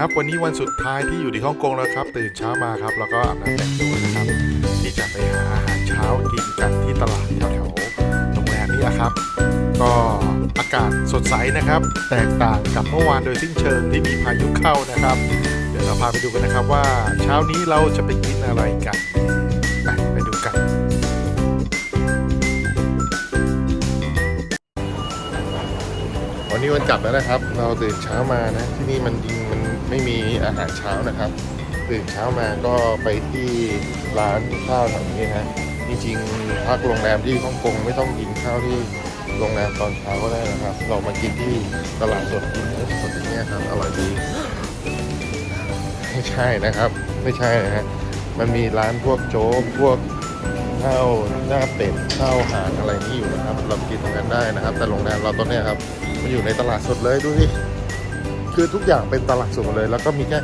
ครับวันนี้วันสุดท้ายที่อยู่ที่ฮ่องกงแล้วครับ ตื่นเช้ามาครับ แล้วก็อาบน้ำแต่งตัวนะครับที่จะไปหาอาหารเช้ากินกันที่ตลาดแถวๆโรงแรมนี้แหละครับ ก็อากาศสดใสนะครับ แตกต่างกับเมื่อวานโดยสิ้นเชิงที่มีพายุเข้านะครับ เดี๋ยวเราพาไปดูกันนะครับว่าเช้านี้เราจะไปกินอะไรกันไปไปดูกันวันนี้วันจับแล้วนะครับ เราตื่นเช้ามานะที่นี่มันจริงมัน ไม่มีอาหารเช้านะครับ ตื่นเช้ามาก็ไปที่ร้านข้าวแถวนี้ฮะจริงๆพักโรงแรมที่ฮ่องกงไม่ต้องกินข้าวที่โรงแรมตอนเช้าก็ได้นะครับ เรามากินที่ตลาดสดกินสดอย่างเงี้ยครับอร่อยดีไม่ใช่นะครับ ไม่ใช่นะฮะมันมีร้านพวกโจ๊กพวกข้าวหน้าเป็ดข้าวหานอะไรนี่อยู่นะครับ เรากินตรงนั้นได้นะครับ แต่โรงแรมเราตอนเนี้ยครับมันอยู่ในตลาดสดเลยดูสิ คือทุกอย่างเป็นตลาดสดหมดเลย แล้วก็มีแค่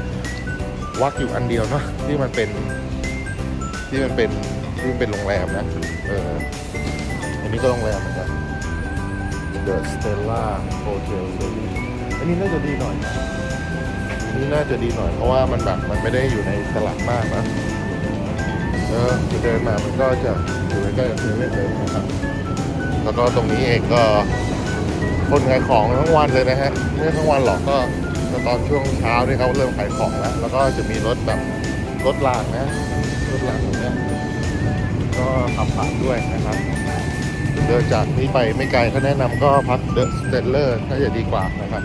วัดอยู่อันเดียวเนาะที่มันเป็น ที่มันเป็นที่มันเป็นโรงแรมนะเอออันนี้ก็โรงแรมเหมือนกัน The Stella Hotel Series อันนี้น่าจะดีหน่อยนะนนี้น่าจะดีหน่อยเพราะว่ามันแบบมันไม่ได้อยู่ในตลาดมากนะเออจะเดินมามันก็จะอยู่ใกล้ๆกับเซเว่นเลยนะครับแล้วก็ตรงนี้เองก็ คนขายของทั้งวันเลยนะฮะไม่ทั้งวันหรอกก็ตอนช่วงเช้าที่เขาเริ่มขายของแล้วแล้วก็จะมีรถแบบรถรางนะรถรางตรงเนี้ยก็ขับผ่านด้วยนะครับเดินจากนี้ไปไม่ไกลเขาแนะนำก็พักเดอะสเตเลอร์น่าจะดีกว่านะครับ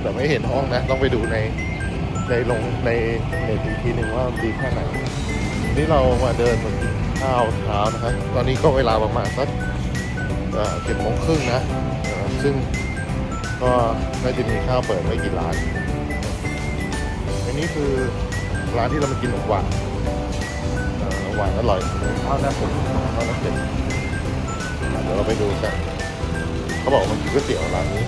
แต่ไม่เห็นห้องนะ ต้องไปดูในในลงในเน็ตอีกทีหนึ่งว่าดีแค่ไหนนี่เรามาเดินบนข้าวเช้านะครับ ตอนนี้ก็เวลาประมาณสักเจ็ดโมงครึ่งนะ ซึ่งก็น่าจะมีข้าวเปิดไม่กี่ร้าน อันนี้คือร้านที่เรามากินหมูหวานหวานอร่อยข้าวหน้าผมข้าวหน้าเป็ดเดี๋ยวเราไปดูกัน เขาบอกมันคือก๋วยเตี๋ยวร้านนี้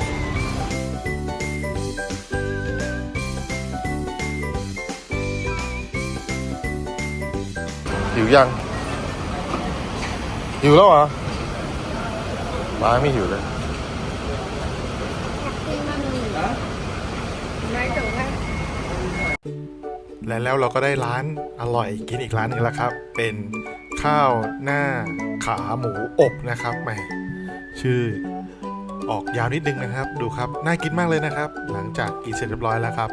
หิวยังหิวแล้วเหรอป้าไม่หิวเลย และแล้วเราก็ได้ร้านอร่อยกินอีกร้านหนึ่งแล้วครับ เป็นข้าวหน้าขาหมูอบนะครับแหมชื่อออกยาวนิดนึงนะครับ ดูครับน่ากินมากเลยนะครับ หลังจากกินเสร็จเรียบร้อยแล้วครับ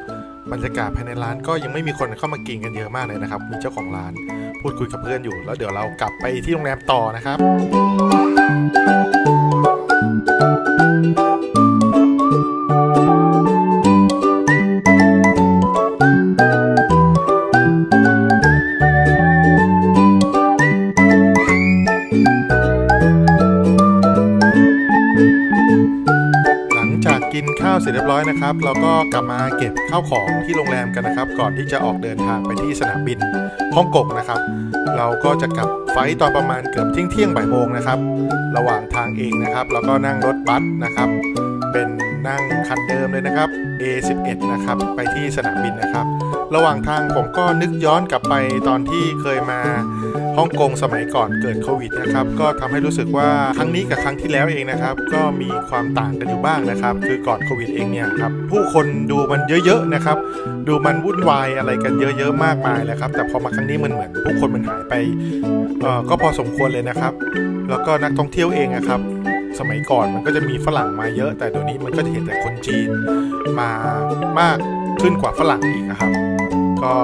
บรรยากาศภายในร้านก็ยังไม่มีคนเข้ามากินกันเยอะมากเลยนะครับมีเจ้าของร้านพูดคุยกับเพื่อนอยู่ แล้วเดี๋ยวเรากลับไปที่โรงแรมต่อนะครับ ร็จเรียบร้อยนะครับ เราก็กลับมาเก็บข้าวของที่โรงแรมกันนะครับ ก่อนที่จะออกเดินทางไปที่สนามบินฮ่องกงนะครับ เราก็จะกลับไฟล์ตอนประมาณเกือบเที่ยงเที่ยงบ่ายโมงนะครับ ระหว่างทางเองนะครับแล้วก็นั่งรถบัสนะครับ เป็น นั่งคันเดิมเลยนะครับ A11 นะครับ ไปที่สนามบินนะครับ ระหว่างทางผมก็นึกย้อนกลับไปตอนที่เคยมาฮ่องกงสมัยก่อนเกิดโควิดนะครับ ก็ทำให้รู้สึกว่าครั้งนี้กับครั้งที่แล้วเองนะครับ ก็มีความต่างกันอยู่บ้างนะครับ คือก่อนโควิดเองเนี่ยครับ ผู้คนดูมันเยอะๆนะครับ ดูมันวุ่นวายอะไรกันเยอะๆมากมายเลยครับ แต่พอมาครั้งนี้มันเหมือนผู้คนมันหายไปเออก็พอสมควรเลยนะครับ แล้วก็นักท่องเที่ยวเองนะครับ สมัยก่อนมันก็จะมีฝรั่งมาเยอะ แต่เดี๋ยวนี้มันก็จะเห็นแต่คนจีนมามากขึ้นกว่าฝรั่งอีกนะครับ ก็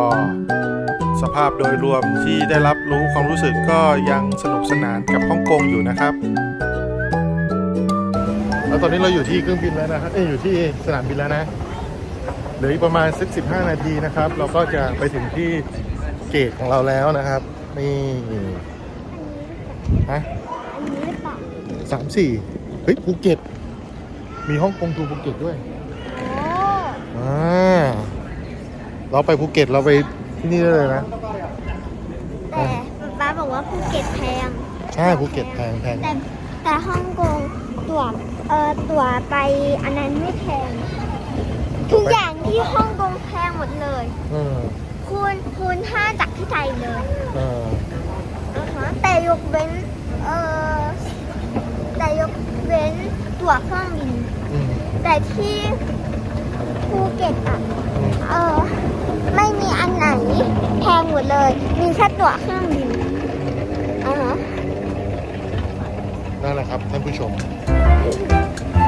สภาพโดยรวมที่ได้รับรู้ความรู้สึกก็ยังสนุกสนานกับฮ่องกงอยู่นะครับ แล้วตอนนี้เราอยู่ที่เครื่องบินแล้วนะครับเอ้ยอยู่ที่สนามบินแล้วนะเหลืออีกประมาณสักสิบห้านาทีนะครับ เราก็จะไปถึงที่เกตของเราแล้วนะครับ นี่ฮะ อันนี้หรือเปล่า สามสี่เฮ้ยภูเก็ต มีฮ่องกงทูภูเก็ตด้วยโอ้อ่าเราไปภูเก็ตเราไปที่นี่ได้เลยนะ แต่ป้าบอกว่าภูเก็ตแพง ใช่ภูเก็ตแพงแพงแต่แต่ฮ่องกงตั๋วเอ่อตั๋วไปอันนั้นไม่แพงทุกอย่างที่ฮ่องกงแพงหมดเลยเออคูณคูณห้าจากที่ไทยเลยเอออ่าฮะแต่ยกเว้นเอ่อแต่ยกเว้นตั๋วเครื่องบิน อืมแต่ที่ภูภูเก็ตอะ เออ ไม่มีอันไหนแพงหมดเลย มีแค่ตั๋วเครื่องบินอ่าฮะ นั่นแหละครับท่านผู้ชมแ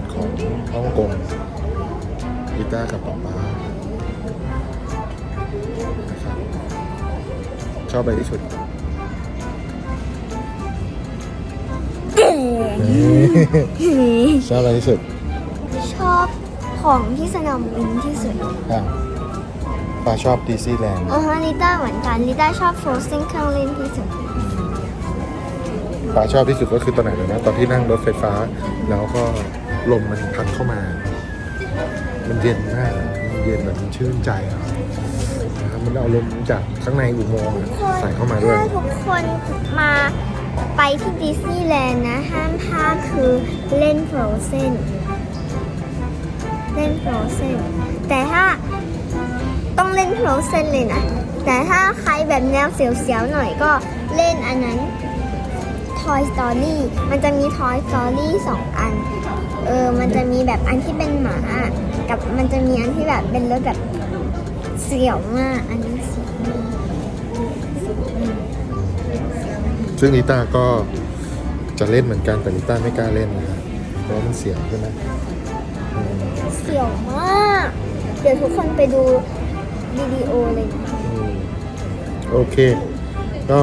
ดของฮ่องกงกีตาร์กับป๊าป๊านะครับชอบอะไรที่สุดชอบอะไรที่สุด ชอบของที่สนามบินที่สุดอะปาชอบดิสนีย์แลนด์อ่าฮะลิต้าเหมือนกันลิต้าชอบโฟร์ซิงเครื่องเล่นที่สุดปาชอบที่สุดก็คือตอนไหนรู้นะ ตอนที่นั่งรถไฟฟ้าแล้วก็ ลมมันพัดเข้ามา มันเย็นมากอะมันเย็นแบบมันชื่นใจอะนะครับมันเอาลมจากข้างในอุโมงค์อะใส่เข้ามาด้วยถ้าทุกคนมาไปที่ดิสนีย์แลนด์นะ ห้ามพลาดคือเล่นโฟรเซนเล่นโฟรเซนแต่ถ้าต้องเล่นโฟรเซนเลยนะ แต่ถ้าใครแบบแนวเสียวๆหน่อยก็เล่นอันนั้น Toy Story มันจะมี Toy Story สองอัน เออ มันจะมีแบบอันที่เป็นหมา กับมันจะมีอันที่แบบเป็นรถแบบเสียวมาก อันนี้เสียวมากซึ่งลิต้าก็จะเล่นเหมือนกันแต่ลิต้าไม่กล้าเล่นนะครับเพราะว่ามันเสียวใช่ไหมอืมเสียวมาก เดี๋ยวทุกคนไปดูวิดีโอเลยนะอืมโอเค ก็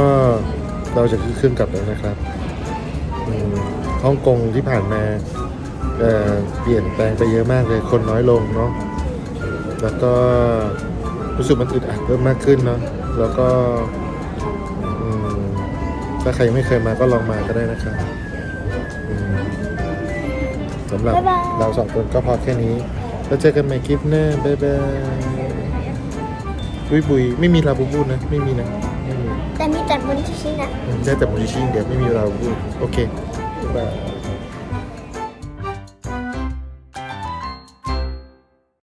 เราจะขึ้นกลับแล้วนะครับอืมฮ่องกงที่ผ่านมาเอ่อเปลี่ยนแปลงไปเยอะมากเลย คนน้อยลงเนาะ แล้วก็รู้สึกมันอึดอัดเพิ่มมากขึ้นเนาะ แล้วก็อืมถ้าใครยังไม่เคยมาก็ลองมาก็ได้นะครับอืมสำหรับเราสองคนก็พอแค่นี้ แล้วเจอกันใหม่คลิปหน้า บ๊ายบายบุยบุยไม่มีลาบูบูนะ ไม่มีนะไม่มีแต่มีแต่บนที่ชินะได้แต่มูนิชิเดี๋ยวไม่มีลาบูบูโอเคบ๊ายบาย